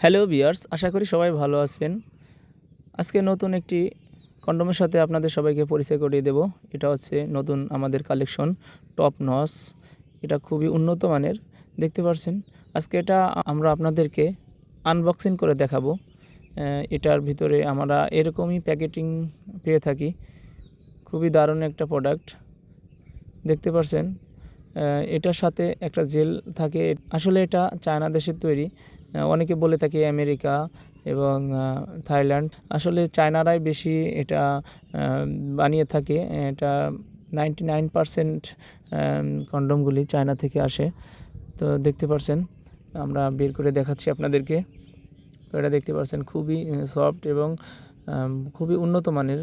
Hello বিয়ার্স আশা করি সবাই ভালো আছেন। আজকে নতুন একটি কন্ডোমের সাথে আপনাদের সবাইকে পরিচয় করিয়ে দেব। এটা হচ্ছে নতুন আমাদের কালেকশন টপ নস। এটা খুবই উন্নত মানের, দেখতে পাচ্ছেন আজকে এটা আমরা আপনাদেরকে আনবক্সিং করে দেখাবো। এটার ভিতরে আমরা এরকমই প্যাকেটিং পেয়ে থাকি। খুবই দারুণ একটা প্রোডাক্ট দেখতে পাচ্ছেন এটার সাথে একটা জেল থাকে। আসলে এটা চায়না দেশের তৈরি। অনেকে বলে থাকে আমেরিকা এবং থাইল্যান্ড। আসলে চায়নারাই বেশি এটা বানিয়ে থাকে। এটা নাইনটি নাইন পারসেন্ট কন্ডমগুলি চায়না থেকে আসে। তো দেখতে পারছেন, আমরা বের করে দেখাচ্ছি আপনাদেরকে। তো এটা দেখতে পাচ্ছেন খুবই সফট এবং খুবই উন্নত মানের।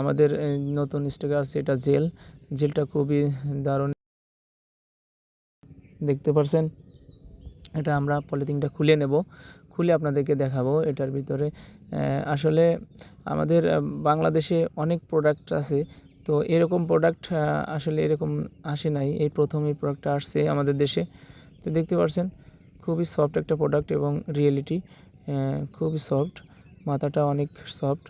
আমাদের নতুন স্টকে আসছে এটা জেল। জেলটা খুবই দারুণ। দেখতে পাচ্ছেন এটা আমরা পলিথিনটা খুলে নেব, খুলে আপনাদেরকে দেখাবো এটার ভিতরে। আসলে আমাদের বাংলাদেশে অনেক প্রোডাক্ট আছে, তো এরকম প্রোডাক্ট আসলে এরকম আসে নাই। এই প্রথম এই প্রোডাক্টটা আসছে আমাদের দেশে। তো দেখতে পাচ্ছেন খুবই সফট একটা প্রোডাক্ট এবং রিয়েলিটি খুবই সফট মাথাটা অনেক সফট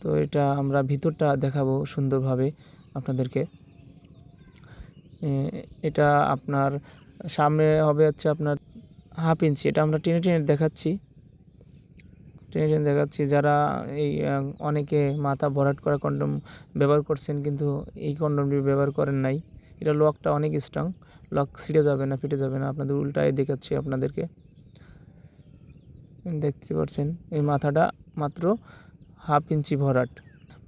তো এটা আমরা ভিতরটা দেখাবো সুন্দরভাবে আপনাদেরকে। এটা আপনার সামনে হবে হচ্ছে আপনার হাফ ইঞ্চি, এটা আমরা টেনে টেনে দেখাচ্ছি। টেনে টেনে দেখাচ্ছি, যারা এই অনেকে মাথা ভরাট করা কন্ডম ব্যবহার করছেন কিন্তু এই কন্ডমটি ব্যবহার করেন নাই। এটা লকটা অনেক স্ট্রং লক ছিঁড়ে যাবে না, ফেটে যাবে না, আপনাদের উল্টায় দেখাচ্ছি আপনাদেরকে। দেখতে পাচ্ছেন, এই মাথাটা মাত্র হাফ ইঞ্চি ভরাট।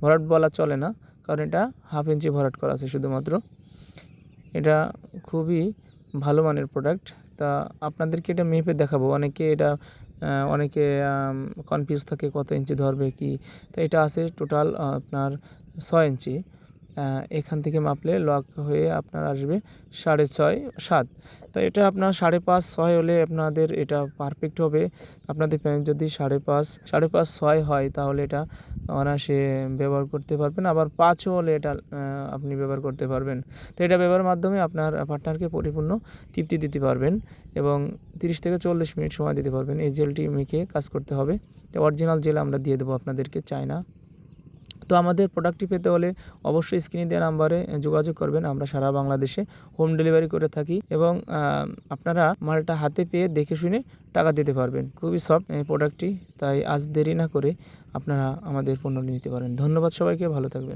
ভরাট বলা চলে না, কারণ এটা হাফ ইঞ্চি ভরাট করা আছে শুধুমাত্র। এটা খুবই ভালো মানের প্রোডাক্ট তা আপনাদেরকে এটা মেপে দেখাবো। অনেকে এটা অনেকে কনফিউজ থাকে কত ইঞ্চি ধরবে কি। তা এটা আছে টোটাল আপনার ছয় ইঞ্চি এখান থেকে মাপলে লক হয়ে আপনার আসবে সাড়ে ছয় সাত। তো এটা আপনার সাড়ে পাঁচ ছয় হলে আপনাদের এটা পারফেক্ট হবে। আপনাদের প্যান্ট যদি সাড়ে পাঁচ সাড়ে পাঁচ ছয় হয় তাহলে এটা অনায়াসে ব্যবহার করতে পারবেন। আবার পাঁচও হলে এটা আপনি ব্যবহার করতে পারবেন। তো এটা ব্যবহারের মাধ্যমে আপনার পার্টনারকে পরিপূর্ণ তৃপ্তি দিতে পারবেন এবং তিরিশ থেকে চল্লিশ মিনিট সময় দিতে পারবেন। এই জেলটি মেখে কাজ করতে হবে। অরিজিনাল জেল আমরা দিয়ে দেবো আপনাদেরকে, চায়না। তো আমাদের প্রোডাক্টটি পেতে হলে অবশ্যই স্ক্রিনে দেওয়া নাম্বারে যোগাযোগ করবেন। আমরা সারা বাংলাদেশে হোম ডেলিভারি করে থাকি এবং আপনারা মালটা হাতে পেয়ে দেখে শুনে টাকা দিতে পারবেন। খুবই সফট এই প্রোডাক্টটি তাই আজ দেরি না করে আপনারা আমাদের পণ্যটি নিতে পারেন। ধন্যবাদ সবাইকে, ভালো থাকবেন।